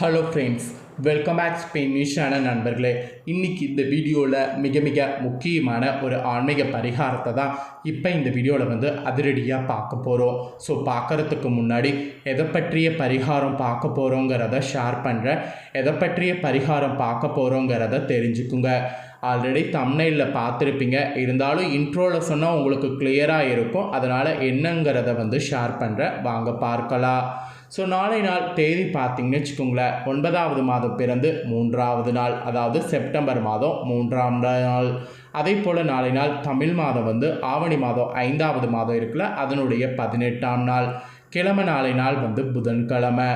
Hello friends welcome back Spain நியூஸான நண்பர்களே. இன்றைக்கி இந்த வீடியோவில் மிக மிக முக்கியமான ஒரு ஆன்மீக பரிகாரத்தை தான் இப்போ இந்த வீடியோவில் வந்து அதிரடியாக பார்க்க போகிறோம் ஸோ பார்க்குறதுக்கு முன்னாடி எதை பற்றிய பரிகாரம் பார்க்க போகிறோங்கிறத ஷேர் பண்ணுறேன் எதை பற்றிய பரிகாரம் பார்க்க போகிறோங்கிறத தெரிஞ்சுக்குங்க. ஆல்ரெடி தம்னையில் பார்த்துருப்பீங்க. இருந்தாலும் இன்ட்ரோவில் சொன்னால் உங்களுக்கு கிளியராக இருக்கும். அதனால் என்னங்கிறத வந்து ஷேர் பண்ணுறேன் வாங்க பார்க்கலாம். ஸோ நாளை நாள் தேதி பார்த்தீங்கன்னு வச்சுக்கோங்களேன். ஒன்பதாவது மாதம் பிறந்து மூன்றாவது நாள் அதாவது செப்டம்பர் மாதம் மூன்றாம் நாள். அதே போல் நாளை நாள் தமிழ் மாதம் வந்து ஆவணி மாதம் ஐந்தாவது மாதம் இருக்குல்ல அதனுடைய பதினெட்டாம் நாள். கிழமை நாளை நாள் வந்து புதன்கிழமை.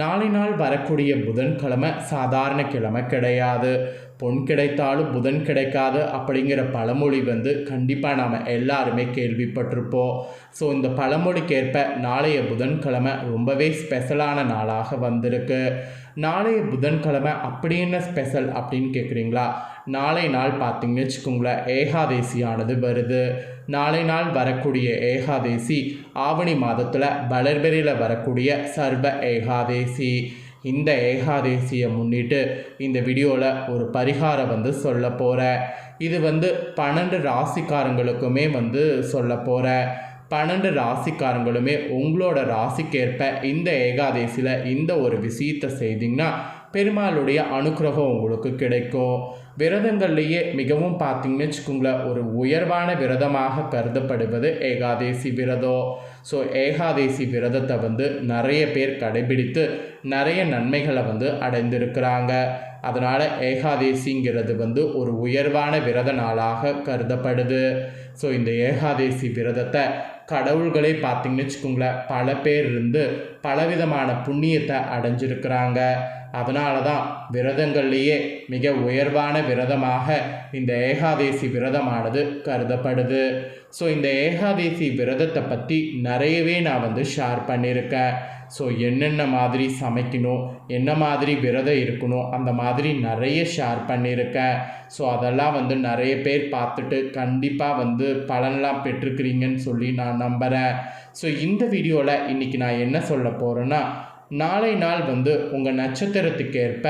நாளை நாள் வரக்கூடிய புதன்கிழமை சாதாரண கிழமை கிடையாது. பொன் கிடைத்தாலும் புதன் கிடைக்காது அப்படிங்கிற பழமொழி வந்து கண்டிப்பாக நாம் எல்லாருமே கேள்விப்பட்டிருப்போம். ஸோ இந்த பழமொழிக்கேற்ப நாளைய புதன்கிழமை ரொம்பவே ஸ்பெஷலான நாளாக வந்திருக்கு. நாளைய புதன்கிழமை அப்படி என்ன ஸ்பெஷல் அப்படின்னு கேட்குறீங்களா நாளை நாள் பார்த்தீங்கன்னு வச்சுக்கோங்களேன் ஏகாதேசியானது வருது. நாளை நாள் வரக்கூடிய ஏகாதேசி ஆவணி மாதத்தில் வளர்பெரியில் வரக்கூடிய சர்வ ஏகாதேசி. இந்த ஏகாதேசியை முன்னிட்டு இந்த வீடியோவில் ஒரு பரிகாரம் வந்து சொல்ல போகிறேன் இது வந்து பன்னெண்டு ராசிக்காரங்களுக்குமே வந்து சொல்ல போகிறேன் பன்னெண்டு ராசிக்காரங்களுமே உங்களோட ராசிக்கேற்ப இந்த ஏகாதேசியில் இந்த ஒரு விஷயத்தை செய்தீங்கன்னா பெருமாளுடைய அனுக்கிரகம் உங்களுக்கு கிடைக்கும். விரதங்கள்லேயே மிகவும் பார்த்தீங்கன்னு வச்சுக்கோங்களேன் ஒரு உயர்வான விரதமாக கருதப்படுவது ஏகாதேசி விரதம். ஸோ ஏகாதேசி விரதத்தை வந்து நிறைய பேர் கடைபிடித்து நிறைய நன்மைகளை வந்து அடைந்திருக்கிறாங்க. அதனால் ஏகாதேசிங்கிறது வந்து ஒரு உயர்வான விரத நாளாக கருதப்படுது. ஸோ இந்த ஏகாதேசி விரதத்தை கடவுள்களே பார்த்தீங்கன்னு வச்சுக்கோங்களேன் பல பேர் இருந்து பலவிதமான புண்ணியத்தை அடைஞ்சிருக்கிறாங்க. அதனால தான் விரதங்கள்லேயே மிக உயர்வான விரதமாக இந்த ஏகாதேசி விரதமானது கருதப்படுது. ஸோ இந்த ஏகாதேசி விரதத்தை பற்றி நிறையவே நான் வந்து ஷேர் பண்ணியிருக்கேன். ஸோ என்னென்ன மாதிரி சமைக்கணும் என்ன மாதிரி விரதம் இருக்கணும் அந்த மாதிரி நிறைய ஷேர் பண்ணியிருக்கேன். ஸோ அதெல்லாம் வந்து நிறைய பேர் பார்த்துட்டு கண்டிப்பாக வந்து பலன்லாம் பெற்றுக்கிறீங்கன்னு சொல்லி நான் நம்புகிறேன் ஸோ இந்த வீடியோவில் இன்றைக்கி நான் என்ன சொல்ல போகிறேன்னா நாளை நாள் வந்து உங்கள் நட்சத்திரத்துக்கு ஏற்ப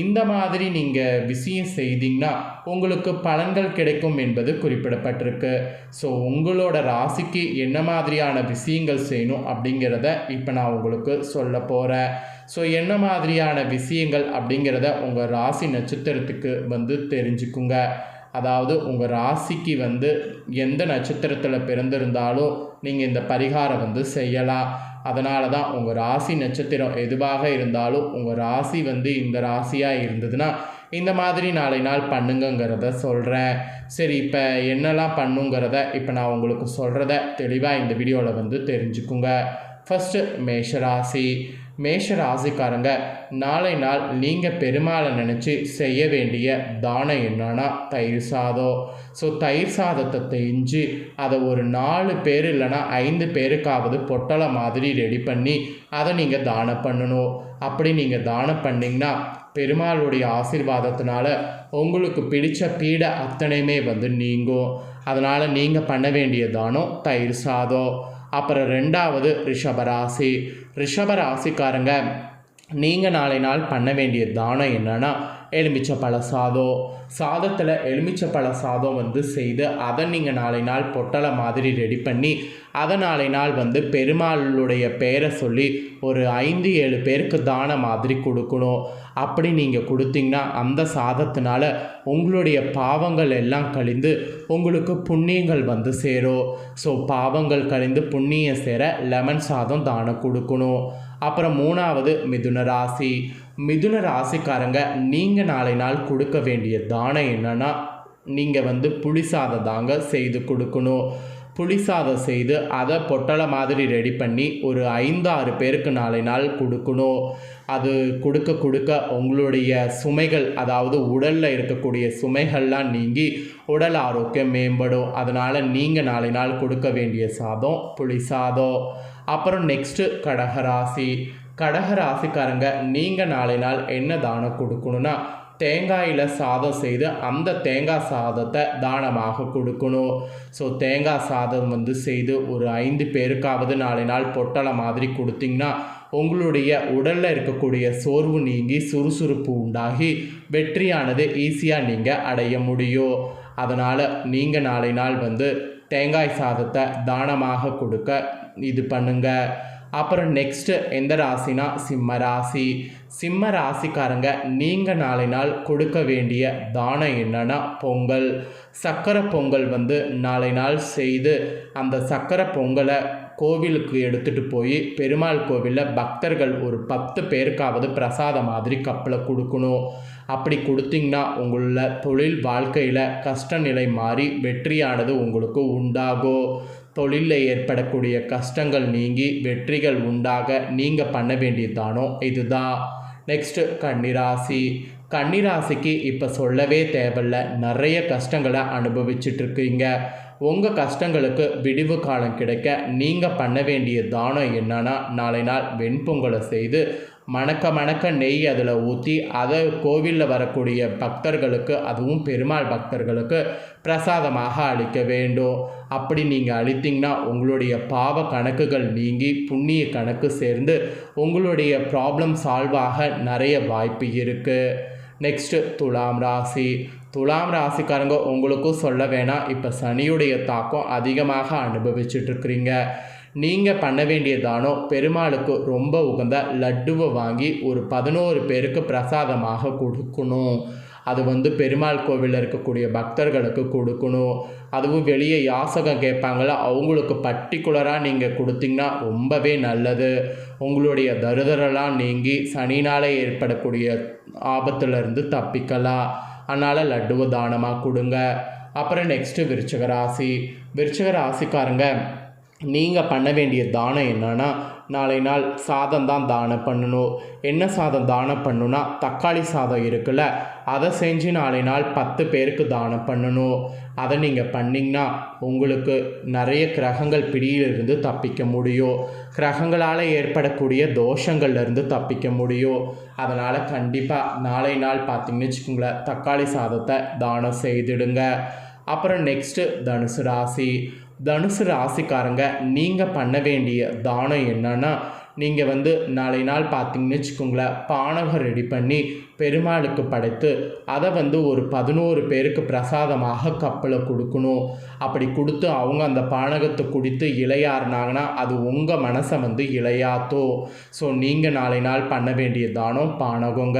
இந்த மாதிரி நீங்கள் விஷயம் செய்தீங்கன்னா உங்களுக்கு பலன்கள் கிடைக்கும் என்பது குறிப்பிடப்பட்டிருக்கு. ஸோ உங்களோட ராசிக்கு என்ன மாதிரியான விஷயங்கள் செய்யணும் அப்படிங்கிறத இப்போ நான் உங்களுக்கு சொல்ல போகிறேன் ஸோ என்ன மாதிரியான விஷயங்கள் அப்படிங்கிறத உங்கள் ராசி நட்சத்திரத்துக்கு வந்து தெரிஞ்சுக்குங்க. அதாவது உங்கள் ராசிக்கு வந்து எந்த நட்சத்திரத்தில் பிறந்திருந்தாலும் நீங்கள் இந்த பரிகாரம் வந்து செய்யலாம். அதனால தான் உங்கள் ராசி நட்சத்திரம் எதுவாக இருந்தாலும் உங்கள் ராசி வந்து இந்த ராசியாக இருந்ததுன்னா இந்த மாதிரி நாளை நாள் பண்ணுங்கங்கிறத சொல்கிறேன் சரி இப்போ என்னெல்லாம் பண்ணுங்கிறத இப்போ நான் உங்களுக்கு சொல்கிறத தெளிவாக இந்த வீடியோவில் வந்து தெரிஞ்சுக்குங்க. ஃபஸ்ட்டு மேஷராசி மேஷ ராசிக்காரங்க நாளை நாள் நீங்கள் பெருமாளை நினச்சி செய்ய வேண்டிய தானம் என்னன்னா தயிர் சாதம். ஸோ தயிர் சாதத்தை தெஞ்சு அதை ஒரு நாலு பேர் இல்லைனா ஐந்து பேருக்காவது பொட்டலை மாதிரி ரெடி பண்ணி அதை நீங்கள் தானம் பண்ணணும். அப்படி நீங்கள் தானம் பண்ணிங்கன்னா பெருமாளுடைய ஆசீர்வாதத்தினால உங்களுக்கு பிடிச்ச பீடை அத்தனையுமே வந்து நீங்கும். அதனால் நீங்கள் பண்ண வேண்டிய தானம் தயிர் சாதம். அப்புறம் ரெண்டாவது ரிஷபராசி ரிஷபராசிக்காரங்க நீங்கள் நாளை நாள் பண்ண வேண்டிய தானம் என்னென்னா எலுமிச்சப்பழ சாதம் சாதத்தில் எலுமிச்சப்பழ சாதம் வந்து செய்து அதை நீங்கள் நாளை நாள் பொட்டலை மாதிரி ரெடி பண்ணி அதை நாளை நாள் வந்து பெருமாளுடைய பேரை சொல்லி ஒரு ஐந்து ஏழு பேருக்கு தான மாதிரி கொடுக்கணும். அப்படி நீங்கள் கொடுத்தீங்கன்னா அந்த சாதத்தினால உங்களுடைய பாவங்கள் எல்லாம் கழிந்து உங்களுக்கு புண்ணியங்கள் வந்து சேரும். ஸோ பாவங்கள் கழிந்து புண்ணியம் சேர லெமன் சாதம் தானம் கொடுக்கணும். அப்புறம் மூணாவது மிதுன ராசி. மிதுன ராசிக்காரங்க நீங்கள் நாளை நாள் கொடுக்க வேண்டிய தானம் என்னென்னா நீங்கள் வந்து புளிசாதம் தாங்க செய்து கொடுக்கணும். புளி சாதம் செய்து அதை பொட்டலை மாதிரி ரெடி பண்ணி ஒரு ஐந்தாறு பேருக்கு நாளை நாள் கொடுக்கணும். அது கொடுக்க கொடுக்க உங்களுடைய சுமைகள் அதாவது உடலில் இருக்கக்கூடிய சுமைகள்லாம் நீங்கி உடல் ஆரோக்கியம் மேம்படும். அதனால் நீங்கள் நாளை நாள் கொடுக்க வேண்டிய சாதம் புளி சாதம். அப்புறம் நெக்ஸ்ட்டு கடகராசி கடக ராசிக்காரங்க நீங்கள் நாளை நாள் என்ன தானம் கொடுக்கணுன்னா தேங்காயில் சாதம் செய்து அந்த தேங்காய் சாதத்தை தானமாக கொடுக்கணும். ஸோ தேங்காய் சாதம் வந்து செய்து ஒரு ஐந்து பேருக்காவது நாளை நாள் பொட்டலை மாதிரி கொடுத்தீங்கன்னா உங்களுடைய உடலில் இருக்கக்கூடிய சோர்வு நீங்கி சுறுசுறுப்பு உண்டாகி வெற்றியானது ஈஸியாக நீங்கள் அடைய முடியும். அதனால் நீங்கள் நாளை நாள் வந்து தேங்காய் சாதத்தை தானமாக கொடுக்க இது பண்ணுங்கள் அப்புறம் நெக்ஸ்ட்டு எந்த ராசினா சிம்ம ராசி. சிம்ம ராசிக்காரங்க நீங்கள் நாளை நாள் கொடுக்க வேண்டிய தானம் என்னன்னா பொங்கல். சக்கரை பொங்கல் வந்து நாளை நாள் செய்து அந்த சக்கரை பொங்கலை கோவிலுக்கு எடுத்துகிட்டு போய் பெருமாள் கோவிலில் பக்தர்கள் ஒரு பத்து பேருக்காவது பிரசாதம் மாதிரி கப்பில் கொடுக்கணும். அப்படி கொடுத்தீங்கன்னா உங்களில் தொழில் வாழ்க்கையில் கஷ்ட நிலை மாறி வெற்றியானது உங்களுக்கு உண்டாகும். தொழிலில் ஏற்படக்கூடிய கஷ்டங்கள் நீங்கி வெற்றிகள் உண்டாக நீங்கள் பண்ண வேண்டியதானோ இதுதான் நெக்ஸ்ட்டு கன்னிராசி. கன்னிராசிக்கு இப்போ சொல்லவே தேவையில்ல. நிறைய கஷ்டங்களை அனுபவிச்சிட்ருக்கீங்க உங்கள் கஷ்டங்களுக்கு விடிவு காலம் கிடைக்க நீங்கள் பண்ண வேண்டிய தானம் என்னன்னா நாளை நாள் வெண்பொங்கலை செய்து மணக்க மணக்க நெய் அதில் ஊற்றி அதை கோவிலில் வரக்கூடிய பக்தர்களுக்கு அதுவும் பெருமாள் பக்தர்களுக்கு பிரசாதமாக அளிக்க வேண்டும். அப்படி நீங்கள் அளித்தீங்கன்னா உங்களுடைய பாவ கணக்குகள் நீங்கி புண்ணிய கணக்கு சேர்ந்து உங்களுடைய ப்ராப்ளம் சால்வ் ஆக நிறைய வாய்ப்பு இருக்குது நெக்ஸ்ட்டு துலாம் ராசி. துலாம் ராசிக்காரங்க உங்களுக்கும் சொல்ல வேணாம். இப்போ சனியுடைய தாக்கம் அதிகமாக அனுபவிச்சுட்டு இருக்கிறீங்க. நீங்கள் பண்ண வேண்டியதானோ பெருமாளுக்கு ரொம்ப உகந்த லட்டுவை வாங்கி ஒரு பதினோரு பேருக்கு பிரசாதமாக கொடுக்கணும். அது வந்து பெருமாள் கோவிலில் இருக்கக்கூடிய பக்தர்களுக்கு கொடுக்கணும். அதுவும் வெளியே யாசகம் கேட்பாங்கள அவங்களுக்கு பர்டிகுலராக நீங்கள் கொடுத்தீங்கன்னா ரொம்பவே நல்லது. உங்களுடைய தருதரெல்லாம் நீங்கி சனினால் ஏற்படக்கூடிய ஆபத்துலேருந்து தப்பிக்கலாம். அதனால் லட்டுவை தானமாக கொடுங்க. அப்புறம் நெக்ஸ்ட்டு விருச்சக ராசி. விருச்சக ராசிக்காரங்க நீங்கள் பண்ண வேண்டிய தானம் என்னன்னா நாளை நாள் சாதம் தான் தானம் பண்ணணும். என்ன சாதம் தானம் பண்ணுன்னா தக்காளி சாதம் இருக்குல்ல அதை செஞ்சு நாளை நாள் பத்து பேருக்கு தானம் பண்ணணும். அதை நீங்கள் பண்ணிங்கன்னா உங்களுக்கு நிறைய கிரகங்கள் பிடியிலிருந்து தப்பிக்க முடியும். கிரகங்களால் ஏற்படக்கூடிய தோஷங்கள்லேருந்து தப்பிக்க முடியும். அதனால் கண்டிப்பாக நாளை நாள் பார்த்தீங்கன்னு வச்சுக்கோங்களேன் தக்காளி சாதத்தை தானம் செய்திடுங்க. அப்புறம் நெக்ஸ்ட்டு தனுசு ராசி. தனுசு ராசிக்காரங்க நீங்கள் பண்ண வேண்டிய தானம் என்னன்னா நீங்கள் வந்து நாளை நாள் பார்த்தீங்கன்னு வச்சுக்கோங்களேன் பானகம் ரெடி பண்ணி பெருமாளுக்கு படைத்து அதை வந்து ஒரு பதினோரு பேருக்கு பிரசாதமாக கப்பலை கொடுக்கணும். அப்படி கொடுத்து அவங்க அந்த பானகத்தை குடித்து இளையாறுனாங்கன்னா அது உங்கள் மனசை வந்து இளையாத்தோ ஸோ நீங்கள் நாளை நாள் பண்ண வேண்டிய தானம் பானகங்க.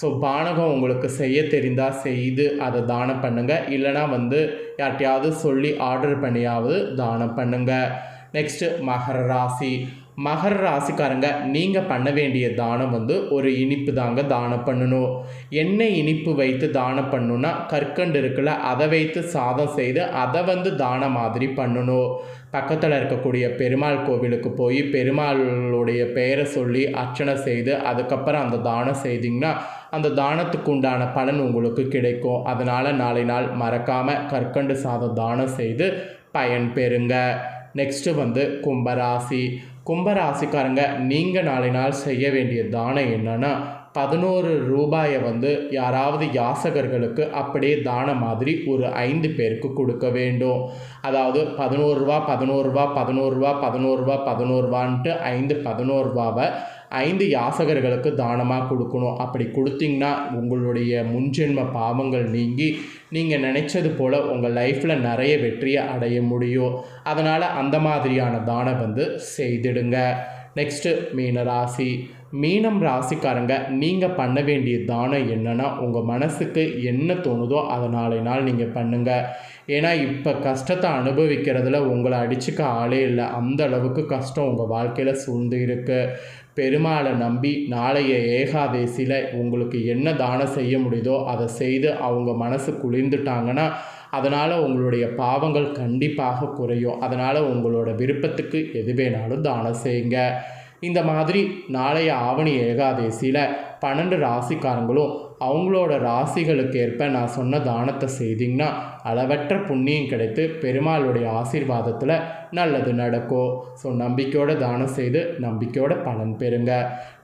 ஸோ பானகம் உங்களுக்கு செய்ய தெரிந்தால் செய்து அதை தானம் பண்ணுங்கள் இல்லைனா வந்து யார்கிட்டையாவது சொல்லி ஆர்டர் பண்ணியாவது தானம் பண்ணுங்கள் நெக்ஸ்ட்டு மகர ராசி. மகர ராசிக்காரங்க நீங்கள் பண்ண வேண்டிய தானம் வந்து ஒரு இனிப்பு தாங்க தானம் பண்ணணும். என்ன இனிப்பு வைத்து தானம் பண்ணணுன்னா கற்கண்டு இருக்குல்ல அதை வைத்து சாதம் செய்து அதை வந்து தானம் மாதிரி பண்ணணும். பக்கத்தில் இருக்கக்கூடிய பெருமாள் கோவிலுக்கு போய் பெருமாளுடைய பெயரை சொல்லி அர்ச்சனை செய்து அதுக்கப்புறம் அந்த தானம் செய்திங்கன்னா அந்த தானத்துக்கு உண்டான பலன் உங்களுக்கு கிடைக்கும். அதனால் நாளை நாள் மறக்காமல் கற்கண்டு சாதம் தானம் செய்து பயன் பெறுங்க நெக்ஸ்ட்டு வந்து கும்பராசி. கும்பராசிக்காரங்க நீங்கள் நாளை நாள் செய்ய வேண்டிய தானம் என்னென்னா பதினோரு ரூபாயை வந்து யாராவது யாசகர்களுக்கு அப்படியே தானம் மாதிரி ஒரு ஐந்து பேருக்கு கொடுக்க வேண்டும். அதாவது பதினோரு ரூபா பதினோரு ரூபா பதினோரு ரூபா பதினோரு ரூபா பதினோரு ரூபான்ட்டு ஐந்து பதினோரு ரூபாவை ஐந்து யாசகர்களுக்கு தானமாக கொடுக்கணும்? அப்படி கொடுத்தீங்கன்னா உங்களுடைய முன்ஜென்ம பாவங்கள் நீங்கி நீங்கள் நினச்சது போல் உங்கள் லைஃப்பில் நிறைய வெற்றியை அடைய முடியும். அதனால் அந்த மாதிரியான தானம் வந்து செய்திடுங்க. நெக்ஸ்ட்டு மீன ராசி. மீனம் ராசிக்காரங்க நீங்கள் பண்ண வேண்டிய தானம் என்னென்னா உங்கள் மனசுக்கு என்ன தோணுதோ அதை நாளை நாள் நீங்கள் பண்ணுங்கள் ஏன்னா இப்போ கஷ்டத்தை அனுபவிக்கிறதுல உங்களை அடிச்சுக்க ஆளே இல்லை. அந்த அளவுக்கு கஷ்டம் உங்கள் வாழ்க்கையில் சூழ்ந்து இருக்குது பெருமாளை நம்பி நாளைய ஏகாதேசியில் உங்களுக்கு என்ன தானம் செய்ய முடியுதோ அதை செய்து அவங்க மனசு குளிர்ந்துட்டாங்கன்னா அதனால் உங்களுடைய பாவங்கள் கண்டிப்பாக குறையும். அதனால் உங்களோட விருப்பத்துக்கு எது வேணாலும் தானம் செய்யுங்க. இந்த மாதிரி நாளைய ஆவணி ஏகாதேசியில் பன்னெண்டு ராசிக்காரங்களும் அவங்களோட ராசிகளுக்கு ஏற்ப நான் சொன்ன தானத்தை செய்தீங்கன்னா அளவற்ற புண்ணியம் கிடைத்து பெருமாளுடைய ஆசீர்வாதத்தில் நல்லது நடக்கும் ஸோ நம்பிக்கையோட தானம் செய்து நம்பிக்கையோட பலன் பெறுங்க.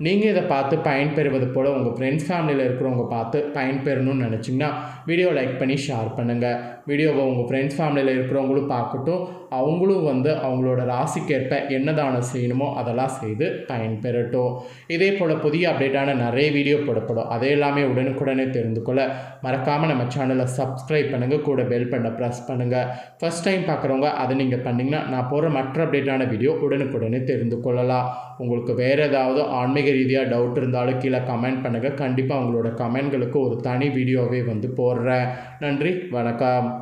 நீங்கள் இதை பார்த்து பயன்பெறுவது போல் உங்கள் ஃப்ரெண்ட்ஸ் ஃபேமிலியில் இருக்கிறவங்க பார்த்து பயன்பெறணும்னு நினச்சிங்கன்னா வீடியோ லைக் பண்ணி ஷேர் பண்ணுங்கள் வீடியோவை உங்கள் ஃப்ரெண்ட்ஸ் ஃபேமிலியில் இருக்கிறவங்களும் பார்க்கட்டும். அவங்களும் வந்து அவங்களோட ராசிக்கேற்ப என்ன தானம் செய்யணுமோ அதெல்லாம் செய்து பயன்பெறட்டும். இதே போல் புதிய அப்டேட்டான நிறைய வீடியோ போடப்படும். அதை எல்லாமே உடனுக்குடனே தெரிந்து கொள்ள மறக்காமல் நம்ம சேனலை சப்ஸ்கிரைப் பண்ணுங்கள் கூட பெல் பண்ண ப்ரெஸ் பண்ணுங்கள் ஃபஸ்ட் டைம் பார்க்குறவங்க அதை நீங்கள் பண்ணிங்கன்னா நான் போகிற மற்ற அப்டேட்டான வீடியோ உடனுக்குடனே தெரிந்து கொள்ளலாம். உங்களுக்கு வேறு ஏதாவது ஆன்மீக ரீதியாக டவுட் இருந்தாலும் கீழே கமெண்ட் பண்ணுங்கள் கண்டிப்பாக உங்களோட கமெண்ட்களுக்கு ஒரு தனி வீடியோவே வந்து போடுறேன். நன்றி வணக்கம்.